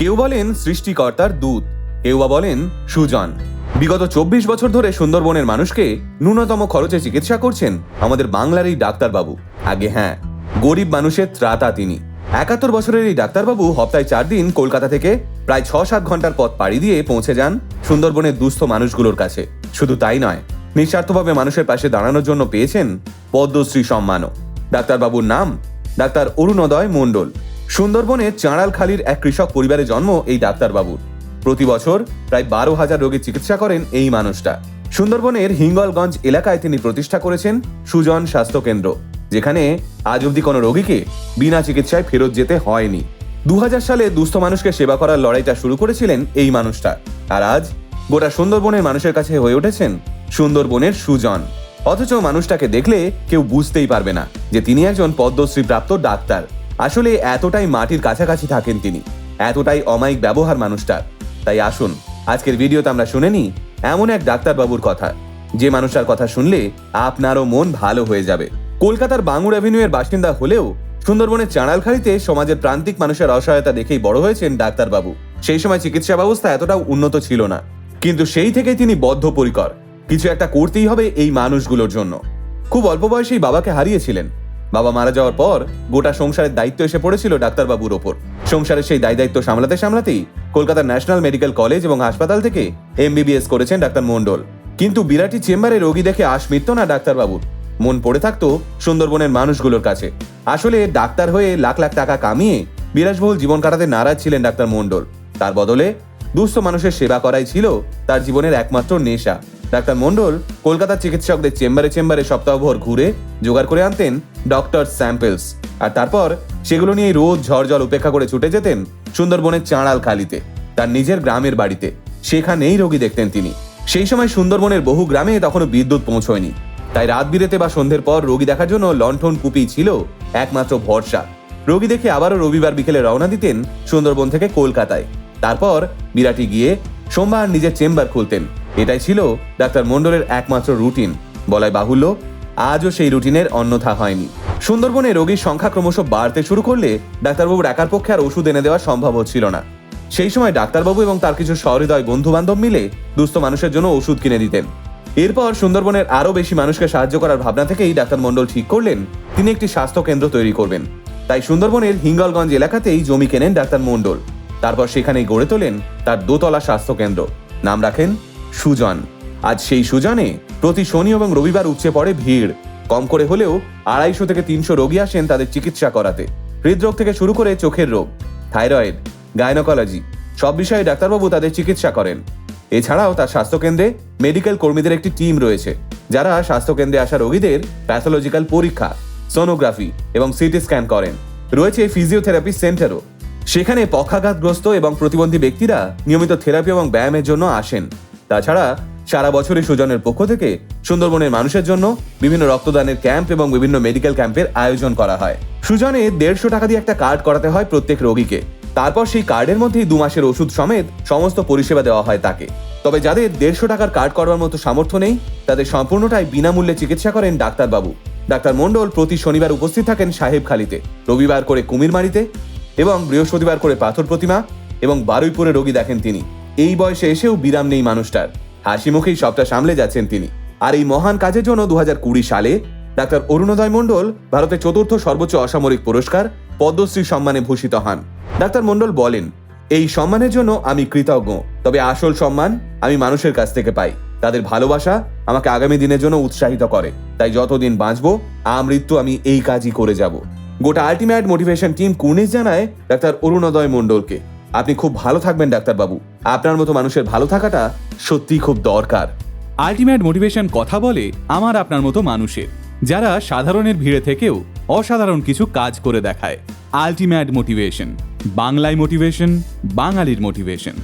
কেউ বলেন সৃষ্টিকর্তার দূত, কেউ বা বলেন সুজন। বিগত চব্বিশ বছর ধরে সুন্দরবনের মানুষকে ন্যূনতম খরচে চিকিৎসা করছেন আমাদের বাংলার এই ডাক্তারবাবু। আগে হ্যাঁ গরিব মানুষের ত্রাতা তিনি। একাত্তর বছরের এই ডাক্তারবাবু হপ্তায় চার দিন কলকাতা থেকে প্রায় ছ সাত ঘণ্টার পথ পাড়ি দিয়ে পৌঁছে যান সুন্দরবনের দুস্থ মানুষগুলোর কাছে। শুধু তাই নয়, নিঃস্বার্থভাবে মানুষের পাশে দাঁড়ানোর জন্য পেয়েছেন পদ্মশ্রী সম্মানও। ডাক্তারবাবুর নাম ডাক্তার অরুণোদয় মণ্ডল। সুন্দরবনের চাঁড়ালখালির এক কৃষক পরিবারে জন্ম এই ডাক্তারবাবুর প্রতি বছর প্রায় বারো হাজার রোগীর চিকিৎসা করেন এই মানুষটা। সুন্দরবনের হিঙ্গলগঞ্জ এলাকায় তিনি প্রতিষ্ঠা করেছেন সুজন স্বাস্থ্য কেন্দ্র যেখানে আজ অবধি কোনো রোগীকে বিনা চিকিৎসায় ফেরত যেতে হয়নি। দু হাজার সালে দুস্থ মানুষকে সেবা করার লড়াইটা শুরু করেছিলেন এই মানুষটা। আর আজ গোটা সুন্দরবনের মানুষের কাছে হয়ে উঠেছেন সুন্দরবনের সুজন। অথচ মানুষটাকে দেখলে কেউ বুঝতেই পারবে না যে তিনি একজন পদ্মশ্রী প্রাপ্ত ডাক্তার। আসলে এতটাই মাটির কাছাকাছি থাকেন তিনি। এতটাই অমায়িক ব্যবহার মানুষটার। তাই আসুন, আজকের ভিডিওতে আমরা শুনে নিই এমন এক ডাক্তারবাবুর কথা। যে মানুষটার কথা শুনলে আপনারও মন ভালো হয়ে যাবে। কলকাতার বাঙুর অ্যাভিনিউ এর বাসিন্দা হলেও সুন্দরবনের চাঁড়ালখাড়িতে সমাজের প্রান্তিক মানুষের অসহায়তা দেখেই বড় হয়েছেন ডাক্তারবাবু। সেই সময় চিকিৎসা ব্যবস্থা এতটাও উন্নত ছিল না। কিন্তু সেই থেকেই তিনি বদ্ধপরিকর। কিছু একটা করতেই হবে এই মানুষগুলোর জন্য। খুব অল্প বয়সেই বাবাকে হারিয়েছিলেন। বাবা মারা যাওয়ার পর গোটা সংসারের দায়িত্ব এসে পড়েছিল ডাক্তারবাবুর ওপর। সংসারের সেই দায় দায়িত্ব সামলাতে সামলাতেই কলকাতার ন্যাশনাল মেডিকেল কলেজ এবং হাসপাতাল থেকে এমবিবিএস করেছেন ডাক্তার মন্ডল কিন্তু বিরাটি চেম্বারে রোগী দেখে আশ মিটত না ডাক্তারবাবুর। মন পড়ে থাকতো সুন্দরবনের মানুষগুলোর কাছে। আসলে ডাক্তার হয়ে লাখ লাখ টাকা কামিয়ে বিলাসবহুল জীবন কাটাতে নারাজ ছিলেন ডাক্তার মন্ডল তার বদলে দুস্থ মানুষের সেবা করাই ছিল তার জীবনের একমাত্র নেশা। ডাক্তার মন্ডল কলকাতার চিকিৎসকদের চেম্বারে চেম্বারে সপ্তাহভর ঘুরে জোগাড় করে আনতেন ডক্টর স্যাম্পেলস। আর তারপর সেগুলো নিয়ে রোজ ঝড় জল উপেক্ষা করে ছুটে যেতেন সুন্দরবনের চাঁড়াল খালিতে, তার নিজের গ্রামের বাড়িতে। সেখানেই রোগী দেখতেন তিনি। সেই সময় সুন্দরবনের বহু গ্রামে তখনও বিদ্যুৎ পৌঁছয়নি। তাই রাত বিরেতে বা সন্ধ্যের পর রোগী দেখার জন্য লণ্ঠন কুপি ছিল একমাত্র ভরসা। রোগী দেখে আবারও রবিবার বিকেলে রওনা দিতেন সুন্দরবন থেকে কলকাতায়। তারপর বিরাটি গিয়ে সোমবার নিজের চেম্বার খুলতেন। এটাই ছিল ডাক্তার মন্ডলের একমাত্র রুটিন। বলাই বাহুল্য, আজও সেই রুটিনের অন্যথা হয়নি। সুন্দরবনে রোগীর সংখ্যা ক্রমশ বাড়তে শুরু করলে ডাক্তারবাবুর একার পক্ষে আর ওষুধ এনে দেওয়া সম্ভব হচ্ছিল না। সেই সময় ডাক্তারবাবু এবং তার কিছু সহৃদয় বন্ধু বান্ধব মিলে দুস্থ মানুষের জন্য ওষুধ কিনে দিতেন। এরপর সুন্দরবনের আরও বেশি মানুষকে সাহায্য করার ভাবনা থেকেই ডাক্তার মন্ডল ঠিক করলেন, তিনি একটি স্বাস্থ্য কেন্দ্র তৈরি করবেন। তাই সুন্দরবনের হিঙ্গলগঞ্জ এলাকাতেই জমি কেনেন ডাক্তার মন্ডল তারপর সেখানেই গড়ে তোলেন তার দোতলা স্বাস্থ্য কেন্দ্র নাম রাখেন সুজন। আজ সেই সুজনে প্রতি শনি এবং রবিবার উপচে পড়ে ভিড়। কম করে হলেও আড়াইশো থেকে তিনশো রোগী আসেন তাদের চিকিৎসা করাতে। হৃদরোগ থেকে শুরু করে চোখের রোগ, থাইরয়েড, গাইনোকোলজি, সব বিষয়ে ডাক্তারবাবু তাদের চিকিৎসা করেন। এছাড়াও তার স্বাস্থ্যকেন্দ্রে মেডিকেল কর্মীদের একটি টিম রয়েছে, যারা স্বাস্থ্যকেন্দ্রে আসা রোগীদের প্যাথোলজিক্যাল পরীক্ষা, সোনোগ্রাফি এবং সিটি স্ক্যান করেন। রয়েছে ফিজিওথেরাপি সেন্টারও। সেখানে পক্ষাঘাতগ্রস্ত এবং প্রতিবন্ধী ব্যক্তিরা নিয়মিত থেরাপি এবং ব্যায়ামের জন্য আসেন। তাছাড়া সারা বছরই সুজনের পক্ষ থেকে সুন্দরবনের মানুষের জন্য বিভিন্ন রক্তদানের ক্যাম্প এবং বিভিন্ন মেডিকেল ক্যাম্পের আয়োজন করা হয়। সুজনে দেড়শো টাকা দিয়ে একটা কার্ড করাতে হয় প্রত্যেক রোগীকে। তারপর সেই কার্ডের মধ্যেই দু মাসের ওষুধ সমেত সমস্ত পরিষেবা দেওয়া হয় তাকে। তবে যাদের দেড়শো টাকার কার্ড করবার মতো সামর্থ্য নেই, তাদের সম্পূর্ণটাই বিনামূল্যে চিকিৎসা করেন ডাক্তারবাবু। ডাক্তার মন্ডল প্রতি শনিবার উপস্থিত থাকেন সাহেবখালিতে রবিবার করে কুমিরমারিতে এবং বৃহস্পতিবার করে পাথর প্রতিমা এবং বারুইপুরে রোগী দেখেন তিনি। এই বয়সে এসেও বিরাম নেই মানুষটার। হাসি মুখেই সবটা সামলে যাচ্ছেন তিনি। আর এই মহান কাজের জন্য দুই হাজার কুড়ি সালে ডাক্তার অরুণোদয় মণ্ডল ভারতের চতুর্থ সর্বোচ্চ অসামরিক পুরস্কার, পদ্মশ্রী সম্মানে ভূষিত হন। ডাক্তার মণ্ডল বলেন, এই সম্মানের জন্য আমি কৃতজ্ঞ, তবে আসল সম্মান আমি মানুষের কাছ থেকে পাই। তাদের ভালোবাসা আমাকে আগামী দিনের জন্য উৎসাহিত করে। তাই যতদিন বাঁচবো আমৃত্যু আমি এই কাজই করে যাব। গোটা আলটিমেট মোটিভেশন টিম কুর্নিশ জানায় ডাক্তার অরুণোদয় মণ্ডলকে। আপনি খুব ভালো থাকবেন, ডাক্তারবাবু। আপনার মতো মানুষের ভালো থাকাটা সত্যিই খুব দরকার। আলটিমেট মোটিভেশন কথা বলে আমার আপনার মতো মানুষের। যারা সাধারণের ভিড়ে থেকেও অসাধারণ কিছু কাজ করে দেখায়। Ultimate motivation. বাংলায় মোটিভেশন, বাঙালির মোটিভেশন।